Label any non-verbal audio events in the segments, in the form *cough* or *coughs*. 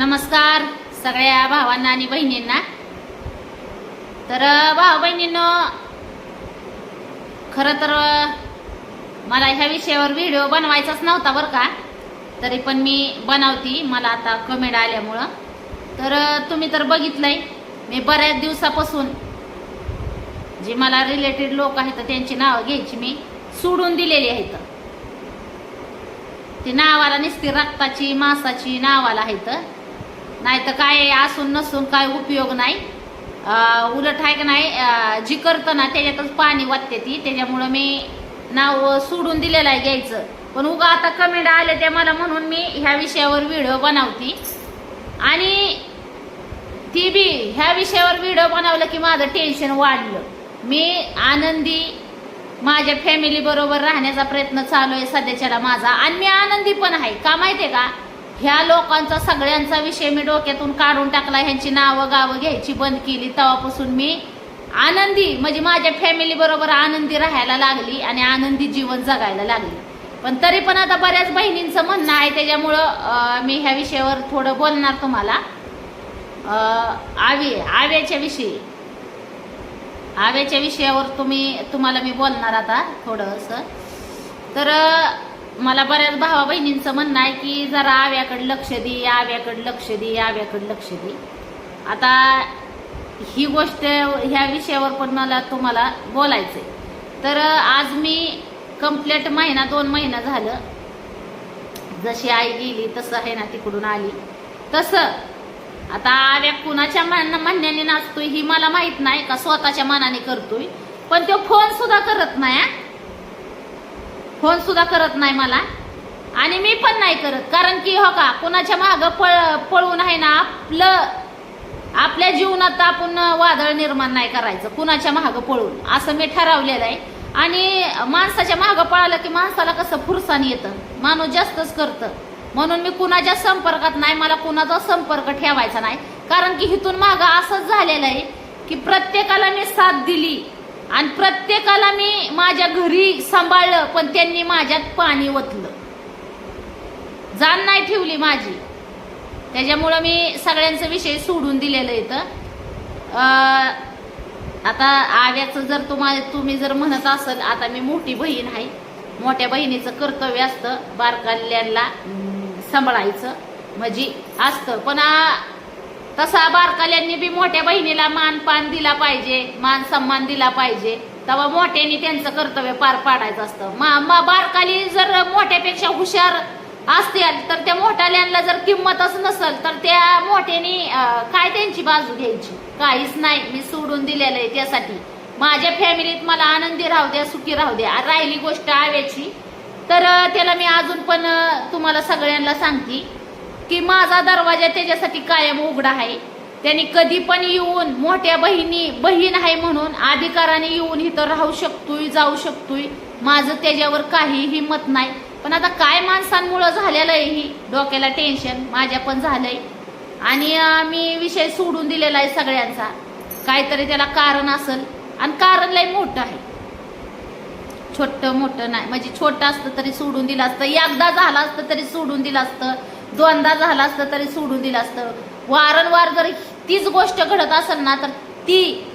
नमस्कार सगळ्या भावांना आणि बहिणींना. तर भाऊ बहिणींनो खरं तर मला ह्या विषयावर व्हिडिओ बनवायचाच नव्हता बरं का. तरी पण मी बनवती मला आता कमेंट आल्यामुळं. तर तुम्ही तर बघितलंय मी बऱ्याच दिवसापासून जे मला रिलेटेड लोक आहेत त्यांची नावं घ्यायची मी सोडून दिलेली आहेत. ती नावाला निसती रक्ताची मांसाची नावाला आहेत. नाही तर काय असून नसून काय उपयोग नाही. उलट आहे का नाही जी करतं ना त्याच्यातच पाणी वाटते ती त्याच्यामुळं मी नाव सोडून दिलेलं आहे घ्यायचं. पण उगा आता कमेंट आले ते मला म्हणून मी ह्या विषयावर व्हिडिओ बनवती. आणि ती बी ह्या विषयावर व्हिडिओ बनवलं की माझं टेन्शन वाढलं. मी आनंदी माझ्या फॅमिलीबरोबर राहण्याचा प्रयत्न चालू आहे सध्याच्याला माझा. आणि मी आनंदी पण आहे. का माहितीये का? ह्या लोकांचा सगळ्यांचा विषय मी डोक्यातून काढून टाकला ह्यांची नावं गावं घ्यायची बंद केली. तेव्हापासून मी आनंदी म्हणजे माझ्या फॅमिली बरोबर आनंदी राहायला लागली आणि आनंदी जीवन जगायला लागली. पण तरी पण आता बऱ्याच बहिणींचं म्हणणं आहे त्याच्यामुळं मी ह्या विषयावर थोडं बोलणार तुम्हाला. आवे आवी आव्याच्या विषयी. आव्याच्या विषयावर तुम्ही तुम्हाला मी बोलणार आता थोडंसं तर मला बऱ्याच भावा बहिणींचं म्हणणं आहे की जरा आव्याकडे लक्ष दे आव्याकडे लक्ष दे आव्याकडे लक्ष दे. आता ही गोष्ट ह्या विषयावर पण मला तुम्हाला बोलायचंय. तर आज मी कंप्लेट महिना दोन महिना झालं. जशी आई गेली तसं आहे ना तिकडून आली. तसं आता आव्या कुणाच्या मान म्हणण्याने नाचतोय ही मला माहीत नाही का स्वतःच्या मनाने करतोय. पण तो फोन सुद्धा करत नाही फोन सुद्धा करत नाही मला. आणि मी पण नाही करत. कारण की हो का कुणाच्या माग पळ पळून आहे ना आपलं आपल्या जीवनात आपण वादळ निर्माण नाही करायचं. कुणाच्या माग पळून. असं मी ठरवलेलं आहे. आणि माणसाच्या माग पळालं की माणसाला कसं फुरसान येतं? माणूस जास्तच करतं. म्हणून मी कुणाच्या संपर्कात नाही मला कुणाचा संपर्क ठेवायचा नाही. कारण की इथून माग असंच झालेलं आहे की प्रत्येकाला मी साथ दिली. आणि प्रत्येकाला मी माझ्या घरी सांभाळलं पण त्यांनी माझ्यात पाणी ओतलं. जाण नाही ठेवली माझी. त्याच्यामुळं मी सगळ्यांचा विषय सोडून दिलेलं इथं. आता आव्याचं जर तुम्हाला तुम्ही जर म्हणत असाल आता मी मोठी बहीण आहे. मोठ्या बहिणीचं कर्तव्य असतं बारकाल्यांना सांभाळायचं. म्हणजे असतं. पण तसा बारकाल्यांनी बी मोठ्या बहिणीला मान पान दिला पाहिजे मान सन्मान दिला पाहिजे. तेव्हा मोठ्यांनी त्यांचं कर्तव्य पार पाडायचं असतं. मा मा- बारकाली जर मोठ्यापेक्षा हुशार असतील तर त्या मोठ्याल्यांना जर किंमतच नसेल तर त्या मोठ्यानी काय त्यांची बाजू घ्यायची? काहीच नाही. मी सोडून दिलेलं आहे त्यासाठी. माझ्या फॅमिलीत मला आनंदी राहू द्या सुखी राहू द्या. राहिली गोष्ट आव्याची तर त्याला मी अजून पण तुम्हाला सगळ्यांना सांगते. की माझा दरवाजा त्याच्यासाठी कायम उघडा आहे. त्यांनी कधी पण येऊन मोठ्या बहिणी बहीण आहे म्हणून अधिकाराने येऊन इथं राहू शकतोय जाऊ शकतोय. माझं त्याच्यावर काहीही मत नाही. पण आता काय माणसांमुळं झालेलं आहे ही? डोक्याला टेन्शन माझ्या पण झालंय. आणि मी विषय सोडून दिलेला आहे सगळ्यांचा. काहीतरी त्याला कारण असेल. आणि कारण लय मोठं आहे. छोटं मोठं नाही. म्हणजे छोटं असतं तरी सोडून दिलं असतं. एकदा झालं असतं तरी सोडून दिलं असतं. दोनदा झाला असतं तरी सोडून दिलं असतं. वारंवार जर तीच गोष्ट घडत असेल ना तर ती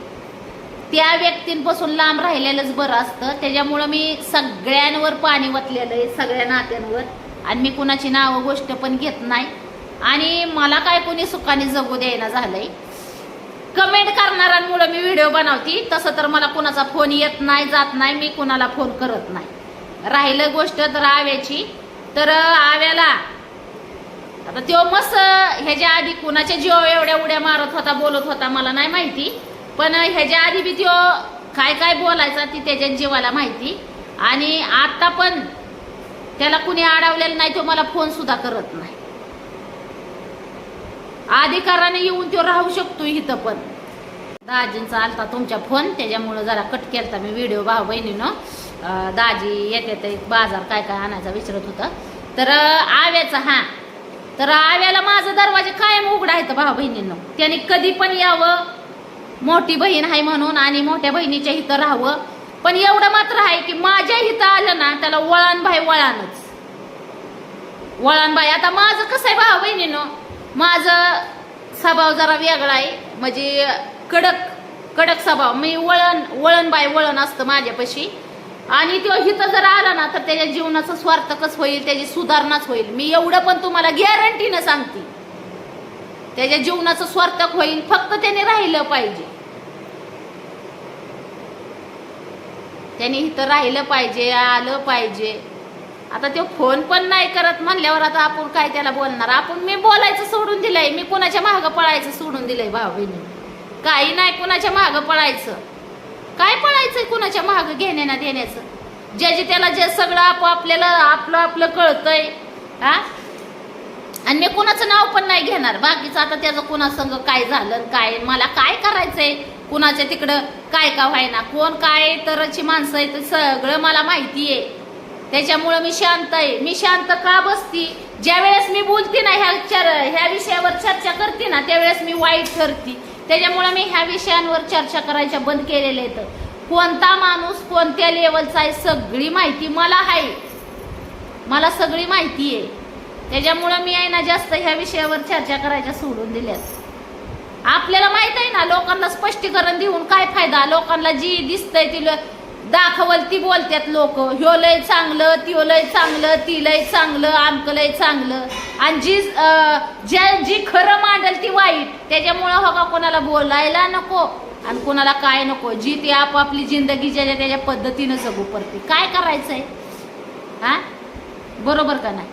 त्या व्यक्तींपासून लांब राहिलेलंच बरं असतं. त्याच्यामुळं मी सगळ्यांवर पाणी वतलेलं आहे सगळ्या नात्यांवर. आणि मी कुणाची नावं गोष्ट पण घेत नाही. आणि मला काय कोणी सुखाने जगू द्यायला झालंय. कमेंट करणाऱ्यांमुळं मी व्हिडिओ बनवती. तसं तर मला कुणाचा फोन येत नाही जात नाही मी कुणाला फोन करत नाही. राहिलं गोष्ट तर आव्याची. तर आव्याला आता तो मस्त ह्याच्या आधी कुणाच्या जीव एवढ्या उड्या मारत होता बोलत होता मला नाही माहिती. पण ह्याच्या आधी बी तो काय काय बोलायचा ती त्याच्या जीवाला माहिती. आणि आता पण त्याला कुणी अडवलेलं नाही तो मला फोन सुद्धा करत नाही. अधिकाराने येऊन तो राहू शकतो इथं पण. दाजींचा आलता तुमच्या फोन त्याच्यामुळं जरा कट केलता मी व्हिडिओ भाऊ बहिणीनं दाजी येते एक बाजार काय काय आणायचा विचारत होता. तर आव्याचा हा. तर आव्याला माझा दरवाजा कायम उघडा आहे भाऊ बहिणींना. त्याने कधी पण यावं. मोठी बहीण आहे म्हणून आणि मोठ्या बहिणीच्या इथं राहावं. पण एवढं मात्र आहे की माझ्या इथं आलं ना त्याला वळण भाई वळणच. वळण आता माझं कसं आहे भाऊ बहिणीनं? माझं स्वभाव जरा वेगळा आहे. म्हणजे कडक कडक स्वभाव. मी वळण वळण बाय वळण असतं माझ्यापाशी. आणि तो हिथं जर आला ना तर त्याच्या जीवनाचं स्वार्थकच होईल त्याची सुधारणाच होईल. मी एवढं पण तुम्हाला गॅरंटीनं सांगते. त्याच्या जीवनाचं स्वार्थक होईल फक्त त्याने राहिलं पाहिजे. त्याने इथं राहिलं पाहिजे आलं पाहिजे. आता तो फोन पण नाही करत म्हणल्यावर आता आपण काय त्याला बोलणार? आपण मी बोलायचं सोडून दिलंय मी कुणाच्या मागं पळायचं सोडून दिलंय भाऊ बहिणी. काही नाही कुणाच्या मागं पळायचं. काय पळायचंय कुणाच्या मागं घेण्या देण्याचं? ज्याचे त्याला जे सगळं आपापल्याला आपलं आपलं कळतंय हा? आणि मी कुणाचं नाव पण नाही घेणार. बाकीचं आता त्याचं कुणासंग काय झालं काय मला काय करायचंय? कुणाच्या तिकडं काय का व्हायना? कोण काय तरची माणसं आहे सगळं मला माहिती आहे त्याच्यामुळं मी शांत आहे. मी शांत का बसती? ज्या वेळेस मी बोलते ना ह्या ह्या विषयावर चर्चा करते ना त्यावेळेस मी वाईट ठरती. त्याच्यामुळं मी ह्या विषयांवर चर्चा करायच्या बंद केलेल्या आहेत. कोणता माणूस कोणत्या लेवलचा आहे सगळी माहिती मला आहे. मला सगळी माहिती आहे. त्याच्यामुळं मी आहे ना जास्त ह्या विषयावर चर्चा करायच्या सोडून दिल्यात. आपल्याला माहीत आहे ना लोकांना स्पष्टीकरण देऊन काय फायदा? लोकांना जी दिसतंय ती लो- दाखवल ती बोलतात लोक. ह्यो लय चांगलं त्यो लय चांगलं ती लय चांगलं आमक लय चांगलं. आणि जी ज्या जी खरं मांडल ती वाईट. त्याच्यामुळं हो का कोणाला बोलायला नको आणि कोणाला काय नको. जी ती आपापली जिंदगी ज्याच्या त्याच्या पद्धतीनं जगू पडते. काय करायचंय? हा? बरोबर का नाही?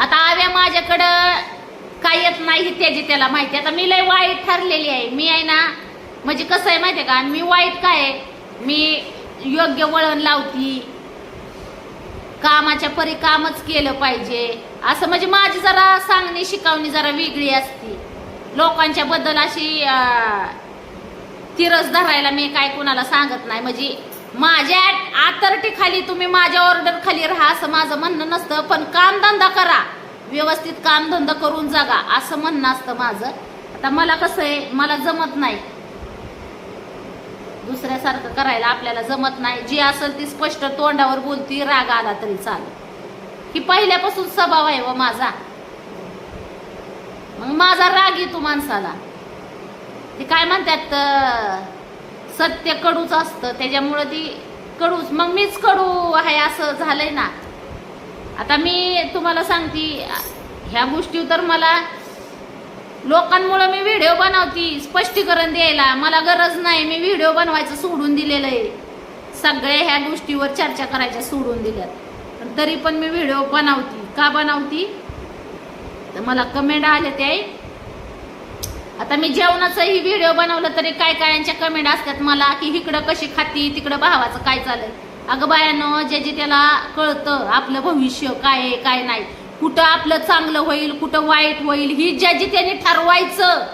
आता आव्या माझ्याकडं काय येत नाही त्याची त्याला माहिती. आता मी लय वाईट ठरलेली आहे. मी आहे ना म्हणजे कसं आहे माहिती आहे का? आणि मी वाईट काय आहे? मी योग्य वळण लावती. कामाच्या परी कामच केलं पाहिजे. असं म्हणजे माझी जरा सांगणी शिकवणी जरा वेगळी असती. लोकांच्या बद्दल अशी तिरस धरायला मी काय कुणाला सांगत नाही. म्हणजे माझ्या आतरटी खाली तुम्ही माझ्या ऑर्डर खाली राहा असं माझं म्हणणं नसतं पण कामधंदा करा. व्यवस्थित कामधंदा करून जगा असं म्हणणं असतं माझं. आता मला कसं आहे मला जमत नाही. दुसऱ्यासारखं करायला आपल्याला जमत नाही. जी असेल ती स्पष्ट तोंडावर बोलती राग आला तरी चालेल. ही पहिल्यापासून स्वभाव आहे व माझा. मग माझा राग येतो माणसाला. ते काय म्हणतात सत्य कडूच असतं. त्याच्यामुळं ती कडूच. मग मीच कडू आहे असं झालंय ना. आता मी तुम्हाला सांगते ह्या गोष्टी तर मला लोकांमुळं मी व्हिडिओ बनवती स्पष्टीकरण द्यायला. मला गरज नाही मी व्हिडिओ बनवायचं सोडून दिलेलं आहे. सगळ्या ह्या गोष्टीवर चर्चा करायच्या सोडून दिल्यात. तरी पण मी व्हिडिओ बनवती. का बनवती? तर मला कमेंट आले ते आता मी जेवणाचाही व्हिडिओ बनवलं तरी काय कायांच्या कमेंट असतात मला की इकडं कशी खाती तिकडं भावाचं काय चाललंय? अगं बायानं ज्याची त्याला कळतं आपलं भविष्य काय आहे काय नाही. कुठं आपलं चांगलं होईल कुठं वाईट होईल ही ज्याची त्याने ठरवायचं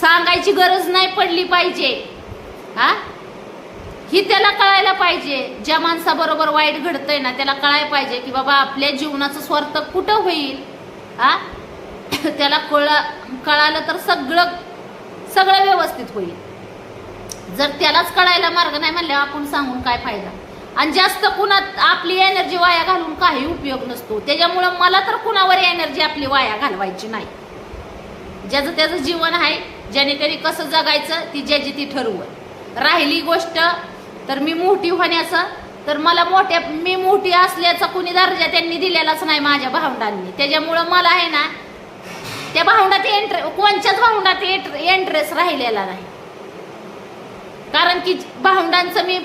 सांगायची गरज नाही पडली पाहिजे. हा? ही त्याला कळायला पाहिजे. ज्या माणसाबरोबर वाईट घडतंय ना त्याला कळायला पाहिजे की बाबा आपल्या जीवनाचं स्वार्थ कुठं होईल? हा? *coughs* त्याला कळ कळालं तर सगळं सगळं व्यवस्थित होईल. जर त्यालाच कळायला मार्ग नाही म्हणल्यावर आपण सांगून काय फायदा? आणि जास्त कुणात आपली एनर्जी वाया घालून काही उपयोग नसतो. त्याच्यामुळं मला तर कुणावर एनर्जी आपली वाया घालवायची नाही. ज्याचं त्याचं जीवन आहे ज्याने त्याने कसं जगायचं ती ज्याची ती ठरवत राहिली गोष्ट तर मी मोठी होण्याचं तर मला मोठ्या मी मोठी असल्याचा कुणी दर्जा त्यांनी दिलेलाच नाही माझ्या भावंडांनी. त्याच्यामुळं मला आहे ना त्या भावंडात एंट्रे कोणच्याच भावंडात एंट्रेस राहिलेला नाही. कारण की भावंडांचं मी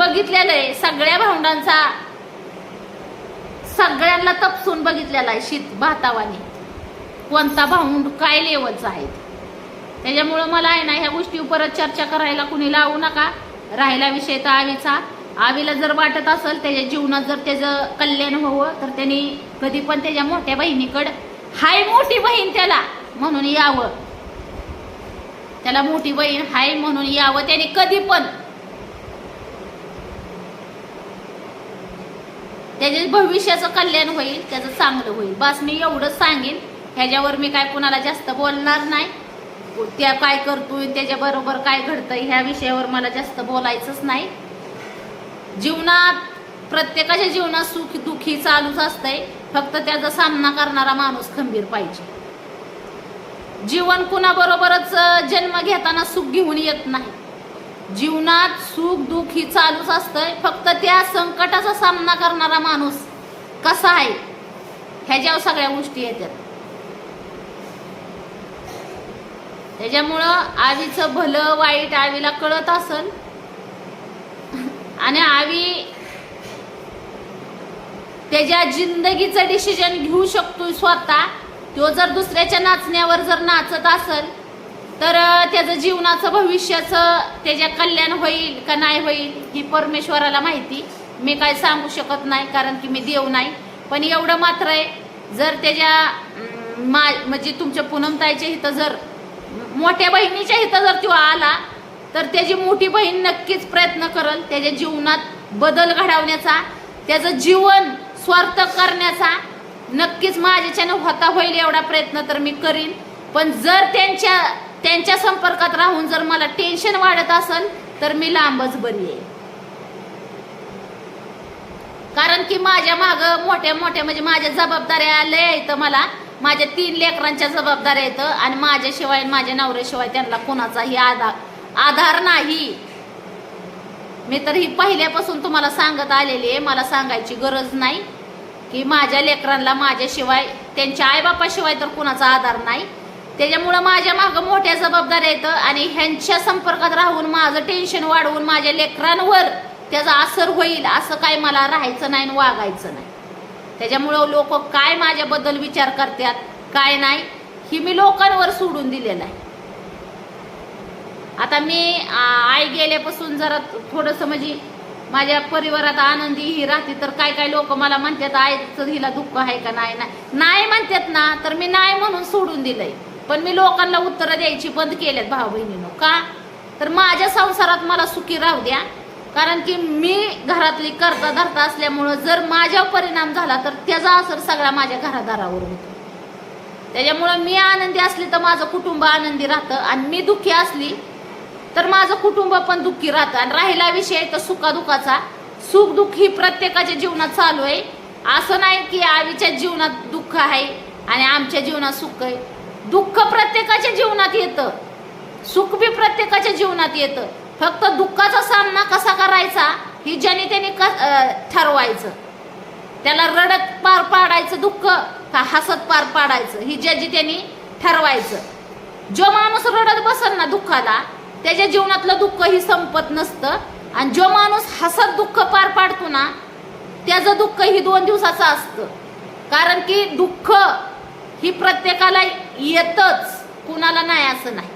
बघितलेलं आहे. सगळ्या भावंडांचा सगळ्यांना तपसून बघितलेला आहे शीत भातावानी. कोणता भाऊंड काय लेवलचा आहे? त्याच्यामुळं मला आहे ना ह्या गोष्टी परत चर्चा करायला कुणी लावू नका. राहिला विषय तर आवीचा. आवीला जर वाटत असेल त्याच्या जीवनात जर त्याचं कल्याण व्हावं तर त्यांनी कधी पण त्याच्या मोठ्या बहिणीकडं हाय मोठी बहीण त्याला म्हणून यावं. त्याला मोठी बहीण हाय म्हणून यावं त्याने कधी पण त्याचे भविष्याचं कल्याण होईल त्याचं चांगलं होईल. बस मी एवढंच सांगेन. ह्याच्यावर मी काय कुणाला जास्त बोलणार नाही. त्या काय करतोय त्याच्याबरोबर काय घडतंय ह्या विषयावर मला जास्त बोलायचंच नाही. जीवनात प्रत्येकाच्या जीवनात सुख दुःखी चालूच असतंय. फक्त त्याचा सामना करणारा माणूस खंबीर पाहिजे. जीवन कुणाबरोबरच जन्म घेताना सुख घेऊन येत नाही. जीवनात सुख दुःख ही चालूच असतंय. फक्त त्या संकटाचा सामना करणारा माणूस कसा आहे? ह्याच्यावर सगळ्या गोष्टी येतात. त्याच्यामुळं आवीचं भलं वाईट आवीला कळत असल आणि आवी त्याच्या जिंदगीचं डिसिजन घेऊ शकतोय स्वतः तो जर दुसऱ्याच्या नाचण्यावर जर नाचत असल तर त्याचं जीवनाचं भविष्याचं त्याच्या कल्याण होईल का नाही होईल ही परमेश्वराला माहिती. मी काय सांगू शकत नाही कारण की मी देव नाही. पण एवढं मात्र आहे जर त्याच्या मा म्हणजे तुमच्या पूनमताईच्या इथं जर मोठ्या बहिणीच्या इथं जर तो आला तर त्याची मोठी बहीण नक्कीच प्रयत्न करल त्याच्या जीवनात बदल घडवण्याचा त्याचं जीवन स्वार्थ करण्याचा. नक्कीच माझ्याच्यानं होता होईल एवढा प्रयत्न तर मी करीन. पण जर त्यांच्या त्यांच्या संपर्कात राहून जर मला टेन्शन वाढत असेल तर मी लांबच बरी आहे. कारण की माझ्या माग मोठ्या मोठ्या म्हणजे माझ्या जबाबदाऱ्या लय येतं मला. माझ्या तीन लेकरांच्या जबाबदाऱ्या येतं आणि माझ्याशिवाय माझ्या नवऱ्याशिवाय त्यांना कोणाचाही आधार आधार नाही. मी तर ही पहिल्यापासून तुम्हाला सांगत आलेली आहे मला सांगायची गरज नाही की माझ्या लेकरांना माझ्याशिवाय त्यांच्या आईबापाशिवाय तर कुणाचा आधार नाही. त्याच्यामुळं माझ्या मागं मोठ्या जबाबदाऱ्या येतं आणि ह्यांच्या संपर्कात राहून माझं टेन्शन वाढवून माझ्या लेकरांवर त्याचा असर होईल असं काय मला राहायचं नाही आणि वागायचं नाही. त्याच्यामुळं लोक काय माझ्याबद्दल विचार करतात काय नाही ही मी लोकांवर सोडून दिलेलं आहे आता मी आई गेल्यापासून जरा थोडंसं म्हणजे माझ्या परिवारात आनंदी ही राहते तर काय काय लोक मला म्हणतात आईचं हिला दुःख आहे का नाही नाही नाही म्हणतात ना तर मी नाही म्हणून सोडून दिलंय. पण मी लोकांना उत्तरं द्यायची बंद केल्यात भाऊ बहिणीनं का? तर माझ्या संसारात मला सुखी राहू द्या. कारण की मी घरातली करता धरता असल्यामुळं जर माझ्यावर परिणाम झाला तर त्याचा असर सगळा माझ्या घरादारावर होतो. त्याच्यामुळं मी आनंदी असली तर माझं कुटुंब आनंदी राहतं आणि मी दुःखी असली तर माझं कुटुंब पण दुःखी राहतं. आणि राहिला विषय तर सुखादुखाचा. सुख दुःख ही प्रत्येकाच्या जीवनात चालू आहे. असं नाही की आवीच्या जीवनात दुःख आहे आणि आमच्या जीवनात सुख आहे. दुःख प्रत्येकाच्या जीवनात येतं. सुख बी प्रत्येकाच्या जीवनात येतं. फक्त दुःखाचा सामना कसा करायचा ही ज्याने त्याने क ठरवायचं. त्याला रडत पार पाडायचं दुःख का हसत पार पाडायचं ही ज्याची त्यांनी ठरवायचं. जो माणूस रडत बसल ना दुःखाला त्याच्या जीवनातलं दुःख ही संपत नसतं. आणि जो माणूस हसत दुःख पार पाडतो ना त्याचं दुःख ही दोन दिवसाचं असतं. कारण की दुःख ही प्रत्येकाला येतच. कुणाला नाही असं नाही.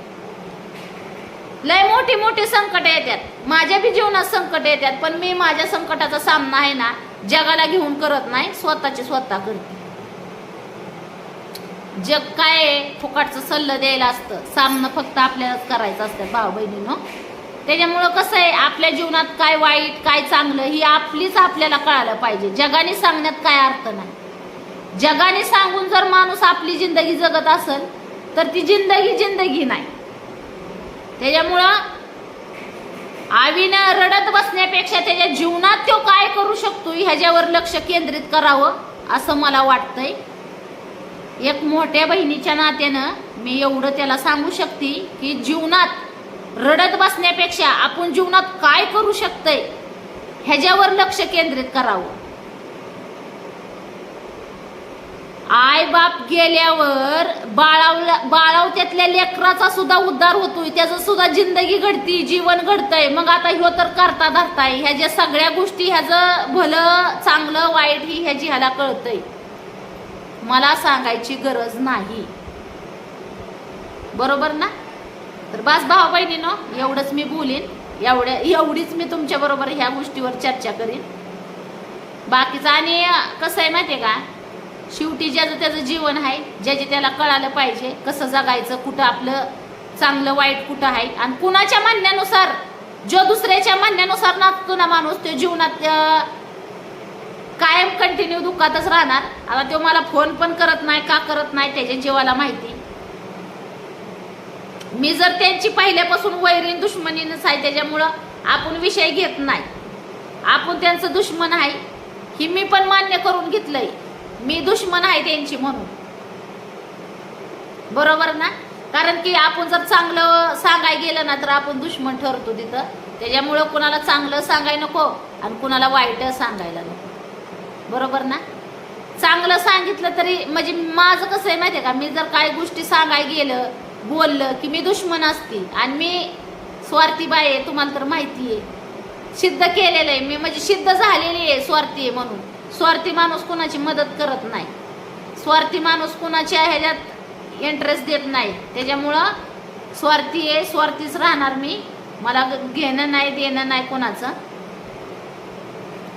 लय मोठी मोठी संकट येतात. माझ्या बी जीवनात संकट येतात पण मी माझ्या संकटाचा सामना आहे ना जगाला घेऊन करत नाही स्वतःचे स्वतः करते. जग काय आहे? फुकाटचं सल्लं द्यायला असतं. सामना फक्त आपल्यालाच करायचं असतं भाऊ बहिणीनं. त्याच्यामुळं कसं आहे आपल्या जीवनात काय वाईट काय चांगलं ही आपलीच आपल्याला कळालं पाहिजे. जगाने सांगण्यात काय अर्थ नाही. जगाने सांगून जर माणूस आपली जिंदगी जगत असेल तर ती जिंदगी जिंदगी नाही. त्याच्यामुळं आवीनं रडत बसण्यापेक्षा त्याच्या जीवनात तो काय करू शकतो ह्याच्यावर लक्ष केंद्रित करावं असं मला वाटतंय. एक मोठ्या बहिणीच्या नात्यानं मी एवढं त्याला सांगू शकते की जीवनात रडत बसण्यापेक्षा आपण जीवनात काय करू शकतंय ह्याच्यावर लक्ष केंद्रित करावं. आई बाप गेल्यावर बाळावल्या बाळावत्यातल्या लेकराचा सुद्धा उद्धार होतोय. त्याचं सुद्धा जिंदगी घडती जीवन घडतंय. मग आता ह्यो तर करता धरताय. ह्या ज्या सगळ्या गोष्टी ह्याचं भलं चांगलं वाईट ही ह्याची ह्याला कळतंय. मला सांगायची गरज नाही. बरोबर ना? तर बस भाऊ बहिणीनो एवढंच मी बोलीन. एवढ्या एवढीच मी तुमच्या बरोबर ह्या गोष्टीवर चर्चा करीन. बाकीचं आणि कसं आहे माहिती आहे का? शेवटी ज्याचं त्याचं जीवन आहे ज्याचे त्याला कळालं पाहिजे कसं जगायचं कुठं आपलं चांगलं वाईट कुठं आहे आणि कुणाच्या म्हणण्यानुसार जो दुसऱ्याच्या म्हणण्यानुसार नाचतो ना माणूस तो जीवनात कायम कंटिन्यू दुःखातच राहणार. आता तो मला फोन पण करत नाही का करत नाही त्याच्या जीवाला माहिती. मी जर त्यांची पहिल्यापासून वैरीन दुश्मनीनच आहे त्याच्यामुळं आपण विषय घेत नाही. आपण त्यांचं दुश्मन आहे ही मी पण मान्य करून घेतलंय. मी दुश्मन आहे त्यांची म्हणून. बरोबर ना? कारण की आपण जर चांगलं सांगाय गेलं ना तर आपण दुश्मन ठरतो तिथं. त्याच्यामुळं कुणाला चांगलं सांगाय नको आणि कुणाला वाईट सांगायला नको. बरोबर ना? चांगलं सांगितलं तरी म्हणजे माझं कसं आहे माहिती आहे का? मी जर काही गोष्टी सांगाय गेलं बोललं की मी दुश्मन असते आणि मी स्वार्थी बाई आहे तुम्हाला तर माहिती आहे. सिद्ध केलेलं आहे. मी म्हणजे सिद्ध झालेली आहे स्वार्थी आहे म्हणून. स्वार्थी माणूस कुणाची मदत करत नाही. स्वार्थी माणूस कुणाच्या ह्याच्यात इंटरेस्ट देत नाही. त्याच्यामुळं स्वार्थी आहे स्वार्थीच राहणार मी. मला घेणं नाही देणं नाही कोणाचं.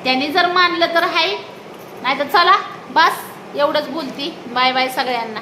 त्यांनी जर मानलं तर आहे नाही तर चला बस एवढंच बोलती. बाय बाय सगळ्यांना.